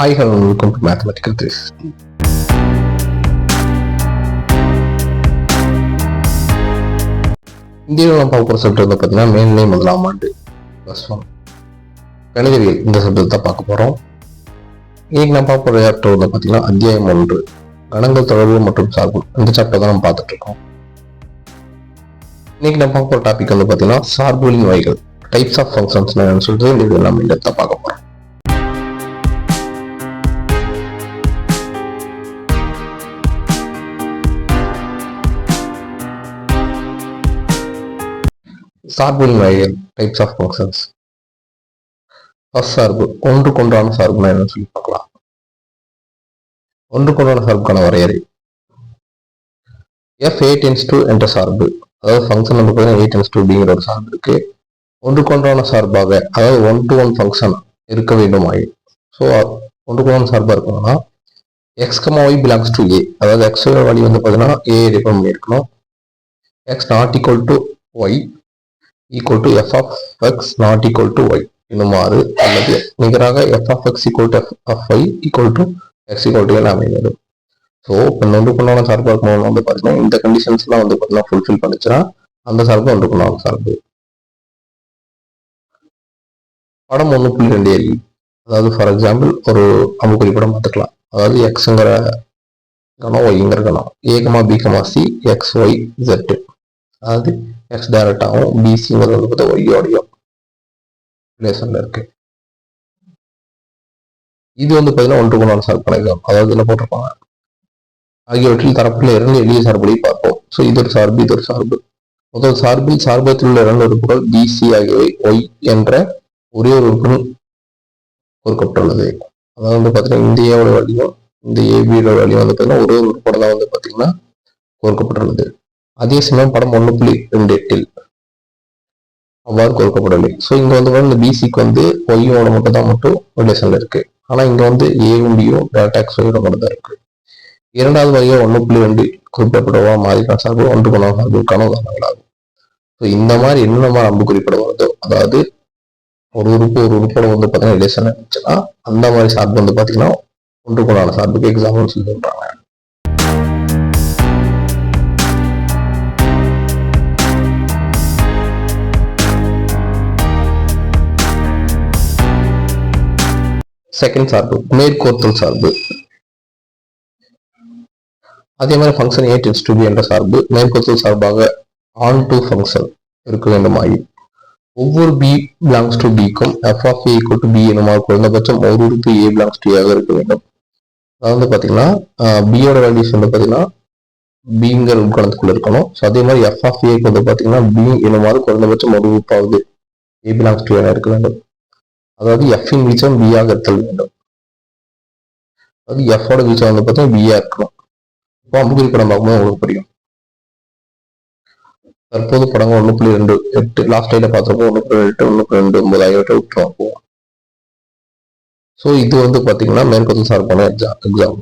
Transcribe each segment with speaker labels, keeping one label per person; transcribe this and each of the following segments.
Speaker 1: Hi hello welcome to mathematical threes இந்தியாவில் பார்க்க போகிற சப்ஜெக்ட் வந்து பார்த்தீங்கன்னா மேல்நிலை முதலாம் ஆண்டு ப்ளஸ் ஒன் கணிதவியல் இந்த சப்ஜெக்ட் தான் பார்க்க போகிறோம் இன்னைக்கு நம்ம பார்க்க போகிற சாப்டர் வந்து பார்த்தீங்கன்னா அத்தியாயம் ஒன்று கணங்கள் தொடர்பு மற்றும் சார்பு. இந்த சாப்டர் தான் நம்ம பார்த்துட்டு இருக்கோம். இன்னைக்கு நம்ம பார்க்க போகிற டாபிக் வந்து பார்த்தீங்கன்னா சார்புகளின் வகைகள் டைப்ஸ் ஆஃப் ஃபங்க்ஷன்ஸ் சொல்லிட்டு இந்த இது நம்ம இந்த பார்க்க போகிறோம் சார்புகளின் வகைகள் டைப்ஸ் ஆஃப் ஃபங்க்ஷன்ஸ் ஃபர்ஸ்ட் சார்பு ஒன்றுக்கொன்றான சார்புனா என்னன்னு சொல்லி பார்க்கலாம். ஒன்றுக்கொன்றான சார்புக்கான வரையறை. எஃப் ஏ டென்ஸ் டூ என்ற சார்பு. அதாவது ஃபங்க்ஷன் வந்து பார்த்தீங்கன்னா ஏ டென்ஸ் டூ அப்படிங்கிற ஒரு சார்பு இருக்கு. ஒன்றுக்கொன்றான சார்பாக அதாவது ஒன் டு ஒன் ஃபங்க்ஷன் இருக்க வேண்டும் ஆகி ஸோ ஒன்றுக்கொன்றான சார்பாக இருக்கணும்னா x comma y belongs to A அதாவது எக்ஸோட வழி வந்து பார்த்தீங்கன்னா ஏ டிபெண்ட் பண்ணியிருக்கணும். X not equal to y equal to f of x not equal to y என்னுமாறு அல்லது நிகராக f of x equal to f of y equal to x equal to என அமைகிறது ஸோ இப்போ ஒன்று கொண்டான சார்பாக இருக்கும் வந்து பார்த்தீங்கன்னா இந்த கண்டிஷன்ஸ்லாம் வந்து பார்த்தீங்கன்னா ஃபுல்ஃபில் பண்ணிச்சுன்னா அந்த சார்பு ஒன்று கொண்டான சார்பு. படம் ஒன்று புள்ளி ரெண்டு ஏழு அதாவது ஃபார் எக்ஸாம்பிள் ஒரு அம்புக்குறி படம் பார்த்துக்கலாம். அதாவது எக்ஸுங்கிற கணம் ஒய்ங்கிற கணம் A comma B comma C x y zed அதாவது எக்ஸ் ஆகும் பிசிங்கிறது வந்து பார்த்தா ஒய்யோடையும் ரிலேஷன்ல இருக்கு. இது வந்து பார்த்தீங்கன்னா ஒன்று கொண்டான சார்பு கணக்கு அதாவது என்ன போட்டிருப்பாங்க? ஆகியவற்றில் தரப்பில் இரண்டு எளிய சார்புகளை பார்ப்போம். ஸோ இது ஒரு சார்பு இது ஒரு சார்பு. முதல் சார்பில் சார்பத்தில் உள்ள இரண்டு உறுப்புகள் பிசி ஆகியவை ஒய் என்ற ஒரே ஒரு உறுப்புடன் கொடுக்கப்பட்டுள்ளது அதாவது வந்து பார்த்தீங்கன்னா இந்த ஏவோட வழியும் இந்த ஏபியோட வழியும் வந்து பார்த்தீங்கன்னா ஒரே ஒரு உறுப்போட தான் வந்து பார்த்தீங்கன்னா கோர்க்கப்பட்டுள்ளது. அதே சமயம் படம் ஒன்று புள்ளி ரெண்டு எட்டில் அவ்வாறு கொடுக்கப்படவில்லை ஸோ இங்கே வந்து இந்த பிசிக்கு வந்து ஒய்யோட மட்டும் தான் மட்டும் ரிலேஷனில் இருக்கு. ஆனால் இங்கே வந்து ஏவும் பியும் டேரக்ட் எக்ஸ் ஒய்யோட மட்டும் தான் இருக்கு. இரண்டாவது வகையை ஒன்று புள்ளி ரெண்டு குறிப்பிடப்படுவா மாதிரிக்கான சார்பு ஒன்று கொண்டான சார்புக்கான உதாரணங்களாகும் ஸோ இந்த மாதிரி என்னென்ன மாதிரி அம்பு குறிப்பிட வருதோ அதாவது ஒரு உறுப்பு ஒரு உறுப்போட வந்து பார்த்தீங்கன்னா ரிலேஷன் இருந்துச்சுன்னா அந்த மாதிரி சார்பு வந்து பார்த்தீங்கன்னா ஒன்று கொண்டான சார்புக்கு எக்ஸாம்பிள் சொல்லி செகண்ட் சார்பு மேற்கோர்த்தல் சார்பு. அதே மாதிரி function A tends to B என்ற சார்பு மேற்கோத்தல் சார்பாக ஆன் டு ஃபங்க்ஷன் இருக்க வேண்டுமாயி ஒவ்வொரு பி பிலாங்ஸ் டு பிக்கும் f of A equal to B எனுமாறு குறைந்தபட்சம் ஒரு உறுப்பு ஏ பிலாங்ஸ் டு ஆக இருக்க வேண்டும். அதாவது வந்து பார்த்தீங்கன்னா பியோட வேல்யூஸ் வந்து பார்த்தீங்கன்னா பிங்கிற உட்கணத்துக்குள்ள இருக்கணும். ஸோ அதே மாதிரி எஃப் ஆஃப் ஏக்கு வந்து பார்த்தீங்கன்னா பி எனுமாறு குறைந்தபட்சம் ஒரு உறுப்பாவது ஏ பிலாங்ஸ் டு என இருக்க வேண்டும். அதாவது எஃப் இன் வீச்சம் பி ஆக இருத்தல் வேண்டும் அதாவது எஃபோட வீச்சம் வந்து பார்த்தீங்கன்னா பியா இருக்கணும். இப்போ அம்புக்குறி படம் பார்க்கும்போது உங்களுக்கு புரியும். தற்போது படங்கள் ஒன்று புள்ளி ரெண்டு எட்டு லாஸ்ட் டைல பார்த்தப்போ ஒன்று புள்ளி எட்டு ஒன்று புள்ளி ரெண்டு ஒன்பது ஆகியவற்றை விட்டுருவோம் போவோம் ஸோ இது வந்து பார்த்தீங்கன்னா மேற்கொத்து சார்பான எக்ஸாம் எக்ஸாம்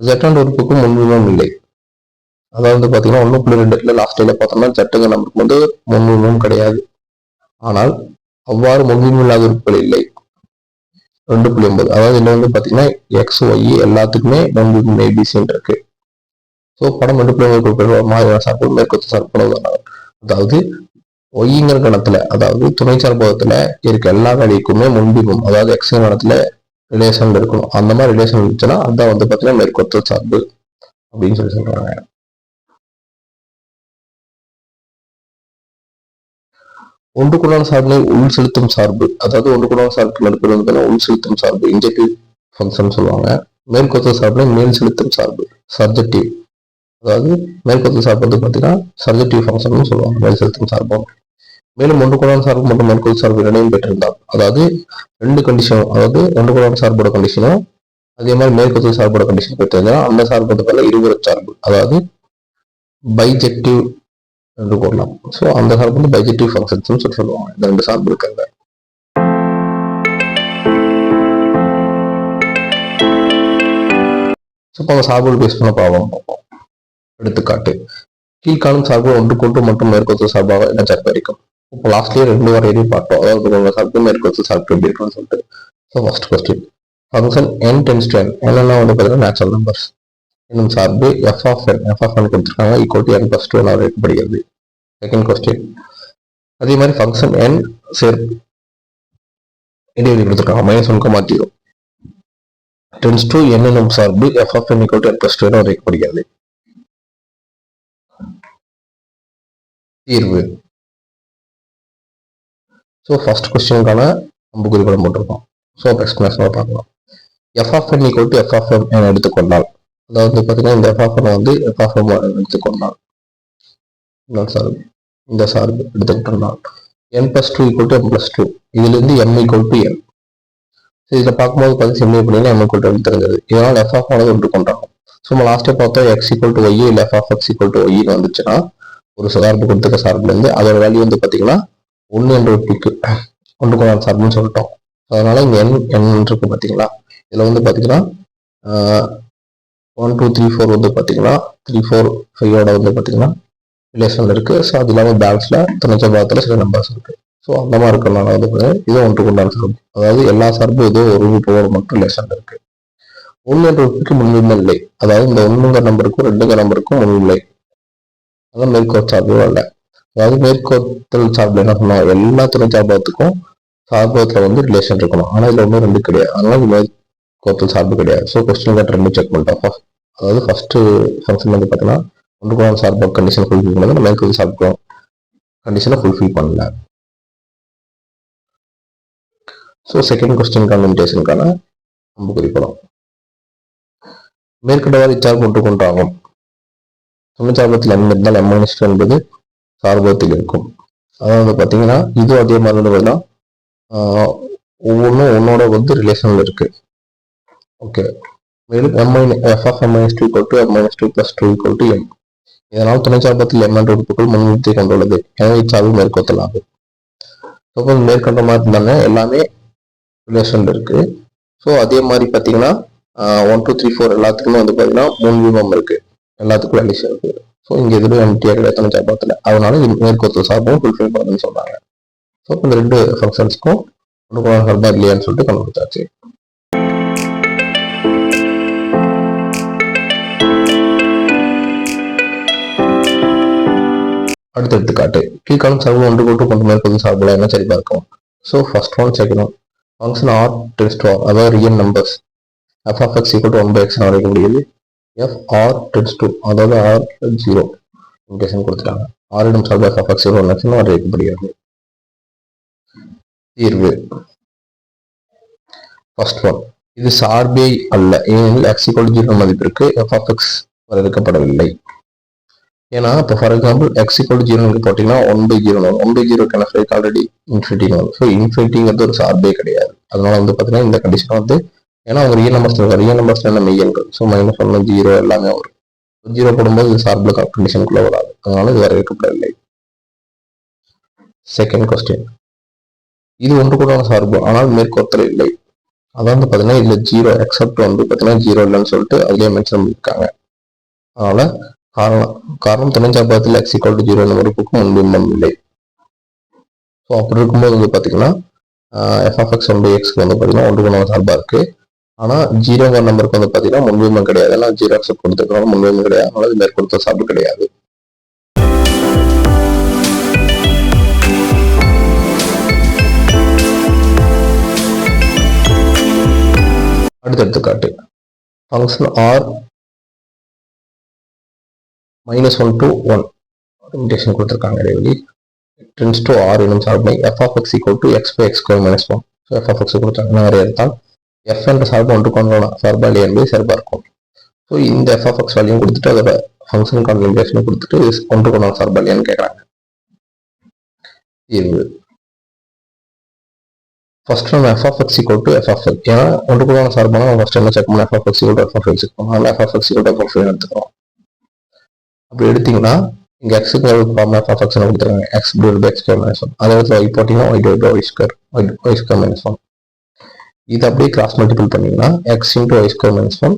Speaker 1: ஜெட்டாண்ட் உறுப்புக்கும் முன்னுரிமம் இல்லை. அதாவது வந்து பார்த்தீங்கன்னா ஒன்று புள்ளி ரெண்டு இல்லை லாஸ்ட் டைல பார்த்தோம்னா ஜட்டுங்க நமக்கு வந்து முன்னுரிமம் கிடையாது. ஆனால் அவ்வாறு முன்னுரிமை உறுப்புகள் இல்லை. ரெண்டு புள்ளி ஒன்பது. அதாவது என்ன வந்து பார்த்தீங்கன்னா எக்ஸ் ஒய் எல்லாத்துக்குமே முன்னுரிமை ஏபிசின்னு இருக்கு. ஸோ படம் ரெண்டு புள்ளி ஒன்பது மாதிரி மாதிரியான சார்பு மேற்கொத்து சார்பு அதாவது ஒய்ங்கிற கணத்துல அதாவது துணை சார்பகத்துல இருக்க எல்லா வேலைக்குமே முன்பிகும் அதாவது எக்ஸ் கணத்துல ரிலேஷன் இருக்கணும். அந்த மாதிரி ரிலேஷன் இருந்துச்சுன்னா அதான் வந்து பார்த்தீங்கன்னா மேற்கொத்த சார்பு அப்படின்னு சொல்லி சொல்றாங்க. ஒன்றுக்குள்ளான சார்பினை உள் செலுத்தும் சார்பு. அதாவது ஒன்றுக்குள்ளான சார்பு நடுப்புல வந்து உள் செலுத்தும் சார்பு. இன்ஜெக்டிவ் ஃபங்க்ஷன் சொல்லுவாங்க. மேற்கொத்த சார்பினை மேல் செலுத்தும் சார்பு. சர்ஜெக்டிவ் அதாவது மேற்கொத்த சார்பு வந்து பார்த்தீங்கன்னா சர்ஜெக்டிவ் ஃபங்க்ஷன் சொல்லுவாங்க. மேல் செலுத்தும் சார்பும். மேலும் ஒன்று சார்பு மற்றும் மேற்கொள் சார்பு இரண்டையும் பெற்றிருந்தால். அதாவது ரெண்டு கண்டிஷனும் அதாவது ஒன்று சார்போட கண்டிஷனும் அதே மாதிரி மேற்கொத்து சார்போட கண்டிஷன் பெற்றிருந்தால் அந்த சார்பு வந்து பார்த்தீங்கன்னா இருபுற சார்பு. அதாவது பைஜெக்டிவ் என்று கூறலாம் ஸோ அந்த சார்பு வந்து பைஜெக்டிவ் ஃபங்க்ஷன்ஸ் சொல்லி சொல்லுவாங்க. இந்த ரெண்டு சார்பு இருக்காங்க ஸோ இப்போ அந்த சார்புகள் பேஸ் பண்ண ப்ராப்ளம் பார்ப்போம். எடுத்துக்காட்டு. கீழ்காணும் சார்பு ஒன்றுக்கொன்று மற்றும் மேற்கொத்து சார்பாக என்ன சார்பாக இருக்கும்? இப்போ லாஸ்ட்லயே ரெண்டு வரையிலையும் பார்த்தோம். அதாவது உங்கள் சார்பு மேற்கொத்து சார்பு எப்படி இருக்கும்னு சொல்லிட்டு. So first question function N tends ten N என்னென்ன வந்து பார்த்தீங்கன்னா நேச்சுரல் நம்பர்ஸ் என்னும் சார்பு f of N f of N கொடுத்துருக்காங்க. Equal to N plus two என வைக்கப்படுகிறது செகண்ட் கொஸ்டின் அதே மாதிரி ஃபங்க்ஷன் என் சேர்ப்பு இடைவெளி கொடுத்துருக்காங்க. Minus one comma zero tends to N என்னும் சார்பு f of N equal to N plus two என வைக்கப்படுகிறது தீர்வு. ஸோ ஃபர்ஸ்ட் கொஸ்டினுக்கான நம்ம குறிப்பிடம் போட்டிருக்கோம். ஸோ எக்ஸ்பிளேஷனாக பார்க்கலாம். F of N equal to f of M எடுத்துக்கொண்டால் அதாவது பார்த்தீங்கன்னா இந்த எஃப் ஆஃப் வந்து எஃப்எஃப்எம் எடுத்துக்கொண்டான் எடுத்துக்கொண்டால் இன்னொரு சார்பு. இந்த சார்பு எடுத்துக்கிட்டோம்னா N plus two equal to M plus two இதுலேருந்து எம் ஈக்குவல் டு என் இதில் பார்க்கும்போது பார்த்து செம்மி அப்படின்னா எம் ஈக்குவல் டு தெரிஞ்சது. இதனால் எஃப்எஃப் ஆனது ஒன்று கொண்டாடும் ஸோ நம்ம லாஸ்ட்டே பார்த்தா எக்ஸ் ஈக்குவல் டு ஒய் இல்லை f of x equal to ஒய்னு வந்துச்சுன்னா ஒரு சார்பு கொடுத்துருக்க சார்புலேருந்து அதோட வேல்யூ வந்து பார்த்தீங்கன்னா ஒன்று என்ற ஒட்டிக்கு ஒன்று கொண்டாட சார்புன்னு சொல்லிட்டோம். அதனால இங்கே என் என் இருக்கு பார்த்தீங்களா இதில் வந்து பார்த்தீங்கன்னா ஒன் டூ த்ரீ ஃபோர் வந்து பார்த்தீங்கன்னா த்ரீ ஃபோர் ஃபைவோட வந்து பார்த்தீங்கன்னா ரிலேஷன் இருக்கு. ஸோ அது இல்லாமல் பேலன்ஸில் தொண்ணூற்றி பாகத்தில் சில நம்பர்ஸ் இருக்கு. ஸோ அந்த மாதிரி இருக்கிறனால வந்து பார்த்தீங்கன்னா இது ஒன்று கொண்டாட சார்பு அதாவது எல்லா சார்பும் ஏதோ ஒரு ரூபோட மட்டும் ரிலேஷன் இருக்கு. ஒன்று என்ற ரூபுக்கு முன்னுரிமை இல்லை. அதாவது இந்த ஒன்றுங்கிற நம்பருக்கும் ரெண்டுங்கிற நம்பருக்கும் முன்னிலை அதான் மேற்கோள் சார்பும் இல்லை அதாவது மேற்கோத்தல் சார்பில் என்ன பண்ணுவோம் எல்லா துணை சார்பகத்துக்கும் சார்பகத்தில் வந்து ரிலேஷன் இருக்கணும். ஆனால் இதில் ஒன்றும் ரெண்டு கிடையாது. அதனால மேற்கோத்தல் சார்பு கிடையாது. ஸோ கொஸ்டின் கேட்ட ரெண்டு செக் பண்ணிட்டோம். அதாவது ஃபர்ஸ்ட் ஃபங்க்ஷன் வந்து பார்த்தீங்கன்னா ஒன்று கூட சார்பு கண்டிஷன் ஃபுல்ஃபில் பண்ணது மேற்கோள் சார்பு கண்டிஷனை ஃபுல்ஃபில் பண்ணல. ஸோ செகண்ட் கொஸ்டின் லிமிடேஷனுக்கான நம்ம குறிப்பிடும் மேற்கண்டவாறு இச்சார்பு ஒன்று கொண்டாகும் துணைச்சார்பத்தில் எம் இருந்தால் எம் மைனஸ் என்பது சார்பத்தில் இருக்கும். அதாவது பார்த்தீங்கன்னா இதுவும் அதே மாதிரி வந்து பார்த்தீங்கன்னா ஒவ்வொன்றும் ஒன்னோட வந்து ரிலேஷனில் இருக்குது ஓகே மேலும் M minus f of M minus two equal to M minus two plus two equal to M இதனால் துணைச்சார்பத்தில் எம் என்ற உறுப்புகள் முன்னிறுத்தி கொண்டுள்ளது. எனவே இச்சார்பு மேற்கொத்தல் சப்போஸ் மேற்கொண்ட மாதிரி இருந்தாங்க எல்லாமே ரிலேஷன் இருக்கு. ஸோ அதே மாதிரி பார்த்தீங்கன்னா ஒன் டூ த்ரீ ஃபோர் எல்லாத்துக்குமே வந்து பார்த்தீங்கன்னா மூணு வியூபம் இருக்கு. எல்லாத்துக்கும் ரிலேஷன் இருக்கு. ஸோ இங்கே எதுவும் எம்டிஆர் கிடையாது துணைச்சார்பத்தில் அதனால இது மேற்கொத்தல் சார்பும் ஃபுல்ஃபில் பண்ணுன்னு சொல்றாங்க. ஸோ இந்த ரெண்டு ஃபங்க்ஷன்ஸ்க்கும் ஒன்று சார்பா இல்லையான்னு சொல்லிட்டு கண்டுபிடிச்சாச்சு. அடுத்த எடுத்துக்காட்டு. கீழ்காணும் சார்பு ஒன்று போட்டு கொண்டு மேற்கொள்ளும் சார்புல என்ன சரி பார்க்கும் so first one second one function R tends R அதாவது real numbers f of x equal to one by x வரைக்கக்கூடியது f R tends to அதாவது ஆர் ஜீரோ இன்கேஷன் கொடுத்துட்டாங்க. ஆரிடம் சார்பு f of x equal zero லட்சம் வரைக்கப்படுகிறது தீர்வு. ஃபர்ஸ்ட் ஒன் இது சார்பே அல்ல. ஏனெனில் எக்ஸ் ஈக்குவல் ஜீரோ மதிப்பிற்கு எஃப் ஆஃப் எக்ஸ் வரையறுக்கப்படவில்லை. ஏன்னா இப்போ ஃபார் எக்ஸாம்பிள் எக்ஸ் ஈக்குவல் ஜீரோக்கு போட்டிங்கன்னா ஒன் பை ஜீரோ வரும் ஒன் பை ஜீரோ கணக்கு ஆல்ரெடி இன்ஃபினிட்டின்னு வரும் ஸோ இன்ஃபினிட்டிங்கிறது ஒரு சார்பே கிடையாது. அதனால வந்து பார்த்தீங்கன்னா இந்த கண்டிஷன் வந்து ஏன்னா அவங்க ரியல் நம்பர்ஸ் ரியல் நம்பர்ஸ் என்ன மெய்யன்கள் ஸோ மைனஸ் ஒன்று ஜீரோ எல்லாமே வரும். ஜீரோ போடும்போது இது சார்பில் கண்டிஷனுக்குள்ளே வராது. அதனால இது வரவேற்கப்படவில்லை செகண்ட் கொஸ்டின் இது ஒன்று கூட சார்பு ஆனால் மேற்கோத்தல் இல்லை. அதான் வந்து பார்த்தீங்கன்னா இதில் ஜீரோ எக்ஸப்ட் வந்து பார்த்தீங்கன்னா ஜீரோ இல்லைன்னு சொல்லிட்டு அதுலேயே மென்ஷன் பண்ணியிருக்காங்க அதனால காரணம் காரணம் துணைச்சாபகத்தில் எக்ஸ் ஈக்குவல் டு ஜீரோ உறுப்புக்கு முன்பிம்பம் இல்லை. ஸோ அப்படி இருக்கும்போது வந்து பார்த்தீங்கன்னா f f x x one by எக்ஸ்க்கு வந்து பார்த்தீங்கன்னா ஒன்று குணம் சார்பாக இருக்குது ஆனால் ஜீரோங்கிற நம்பருக்கு வந்து பார்த்தீங்கன்னா முன்பிம்பம் கிடையாது. ஏன்னா ஜீரோ எக்ஸ் கொடுத்துருக்கனால முன்பிம்பம் கிடையாது. அதனால இது மேற்கொடுத்த சார்பு கிடையாது. அடுத்த எடுத்துக்காட்டு. Function R minus one to one limitation கொடுத்துருக்காங்க இடைவெளி. டென்ஸ் டு ஆர் என்னும் சார்பை f of x equal to x by x square minus one so f of x கொடுத்தாங்க நிறைய எடுத்தால் எஃப் என்ற சார்பு ஒன்று கொண்டு சார்பா என்பது என்பதை இருக்கும். ஸோ இந்த எஃப் ஆஃப் எக்ஸ் வேல்யூ கொடுத்துட்டு அதோட ஃபங்க்ஷன் கான்வென்டேஷனை கொடுத்துட்டு ஒன்று கொண்டு சார்பா இல்லையான்னு கேட்குறாங்க. தீர்வு ஃபர்ஸ்ட் நம்ம f of x equal to f of x ஏன்னா ஒன்று கூட நம்ம ஃபர்ஸ்ட் என்ன செக் பண்ணணும்? F of x equal to f of x check பண்ணலாம் f of x equal to f of எடுத்துக்கிறோம். அப்படி எடுத்தீங்கன்னா இங்க எக்ஸுக்கு ஒரு ஃபார்ம் ஆஃப் ஃபங்க்ஷன் கொடுத்துருக்காங்க. X divide by x square minus one அதே இடத்துல ஒய் போட்டிங்கன்னா y divide by y square y square minus one இது அப்படியே கிராஸ் மல்டிபிள் பண்ணீங்கன்னா x into y square minus one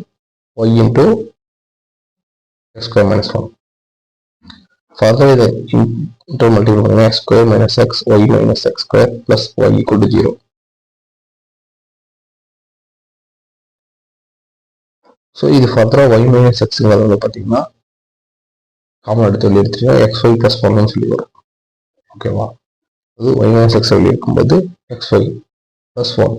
Speaker 1: y into x square minus one further இது into multiple பண்ணீங்கன்னா x square minus x y minus x square plus y equal to zero so இது ஃபர்தராக Y minus எக்ஸுங்கிறது வந்து பார்த்தீங்கன்னா common எடுத்து வெளியே எடுத்துட்டீங்கன்னா X y plus ஒன்னு சொல்லி வரும். ஓகேவா அது ஒய் மைனஸ் எக்ஸ் வெளியே இருக்கும்போது எக்ஸ் ஒய் ப்ளஸ் ஒன்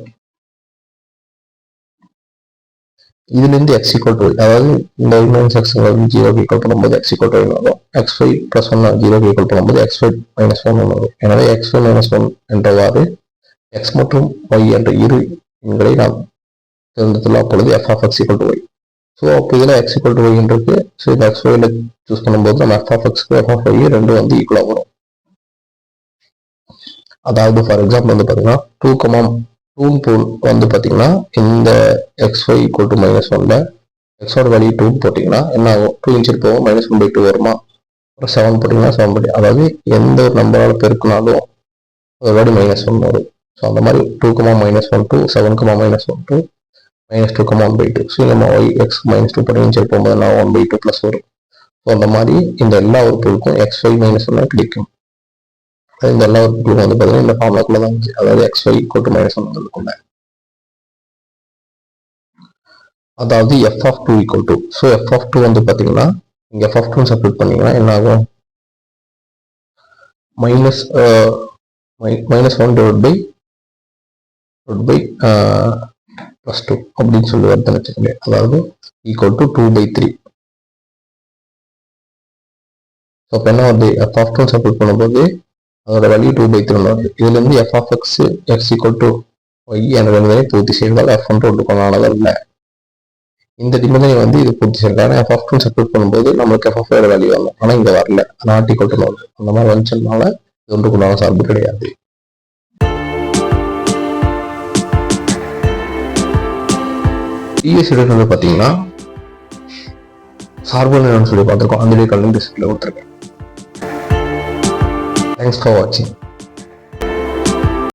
Speaker 1: இதுலேருந்து எக்ஸ் ஈக்குவல் டு அதாவது இந்த ஒய் மைனஸ் எக்ஸ் வந்து ஜீரோ ஈக்குவல் பண்ணும்போது எக்ஸ் ஈக்குவல் டு வரும். X five plus one zero equal பண்ணும்போது எக்ஸ் ஒய் மைனஸ் ஒன் வரும். எனவே எக்ஸ் ஃபைவ் மைனஸ் ஒன் என்றவாறு எக்ஸ் மற்றும் ஒய் என்ற இரு எண்களை நாம் தேர்ந்தெடுத்துள்ள அப்பொழுது f of x equal to y so அப்போ இதில் எக்ஸ் ஈக்குவல் டு ஒய் இருக்கு. ஸோ இந்த எக்ஸ் ஒயில் சூஸ் பண்ணும்போது நம்ம எஃப் ஆஃப் எக்ஸ்க்கு எஃப் ஆஃப் ஒய் ரெண்டும் வந்து ஈக்குவலாக வரும். அதாவது ஃபார் எக்ஸாம்பிள் வந்து பார்த்தீங்கன்னா டூ கமாம் டூன் போல் வந்து பார்த்தீங்கன்னா இந்த x y equal to minus ஒன்ல எக்ஸோட வேல்யூ டூ போட்டிங்கன்னா என்ன ஆகும்? டூ இன்ச்சு போகும் மைனஸ் ஒன் பை டூ வருமா? அப்புறம் செவன் போட்டிங்கன்னா செவன் பை அதாவது எந்த ஒரு நம்பரால் பெருக்கினாலும் அதோட மைனஸ் ஒன் வரும். ஸோ அந்த மாதிரி two comma minus one two seven comma minus one two minus two comma one by two so நம்ம ஒய் எக்ஸ் மைனஸ் டூ போட்டு இன்ச் போகும்போது நான் ஒன் பை டூ ப்ளஸ் வரும் ஸோ அந்த மாதிரி இந்த எல்லா உறுப்புகளுக்கும் எக்ஸ் ஒய் மைனஸ் ஒன்னா கிடைக்கும். அதாவது இந்த எல்லா உறுப்புகளுக்கும் வந்து பார்த்தீங்கன்னா இந்த ஃபார்முலாக்குள்ள தான் இருந்துச்சு. அதாவது எக்ஸ் ஒய் கூட்டு மைனஸ் ஒன் வந்துருக்குள்ள அதாவது f of two equal to so f of two வந்து பார்த்தீங்கன்னா இங்கே எஃப் ஆஃப் டூ சப்ஸ்டியூட் பண்ணீங்கன்னா என்ன ஆகும்? Minus minus one divide by divide by plus two அப்படின்னு சொல்லி வருதுன்னு வச்சுக்கோங்க. அதாவது equal to two by three so அப்போ என்ன வருது? எஃப் ஆஃப் டூ சப்ஸ்டியூட் பண்ணும்போது அதோட வேல்யூ டூ பை த்ரீ வருது இதுலேருந்து f of x x equal to y என்ற நிபந்தனை பூர்த்தி செய்தால் எஃப் ஒன் ஒன்று கொண்டானது இல்லை இந்த நிபந்தனை வந்து இது பூர்த்தி செய்யல எஃப் ஆஃப் டூ சப்ஸ்டியூட் பண்ணும்போது நம்மளுக்கு எஃப் ஆஃப் வேல்யூ வரணும் ஆனால் இங்கே வரல. நாட் ஈக்குவல் டு அந்த மாதிரி வந்துச்சதுனால இது ஒன்றுக்குள்ளான சார்பு கிடையாது. பிஎஸ்சி வந்து பார்த்தீங்கன்னா சார்பு என்னன்னு சொல்லி பார்த்துருக்கோம். அந்த கல்வி டிஸ்ட்ரிக்டில் கொடுத்துருக்கேன் தேங்க்ஸ் ஃபார் வாட்சிங்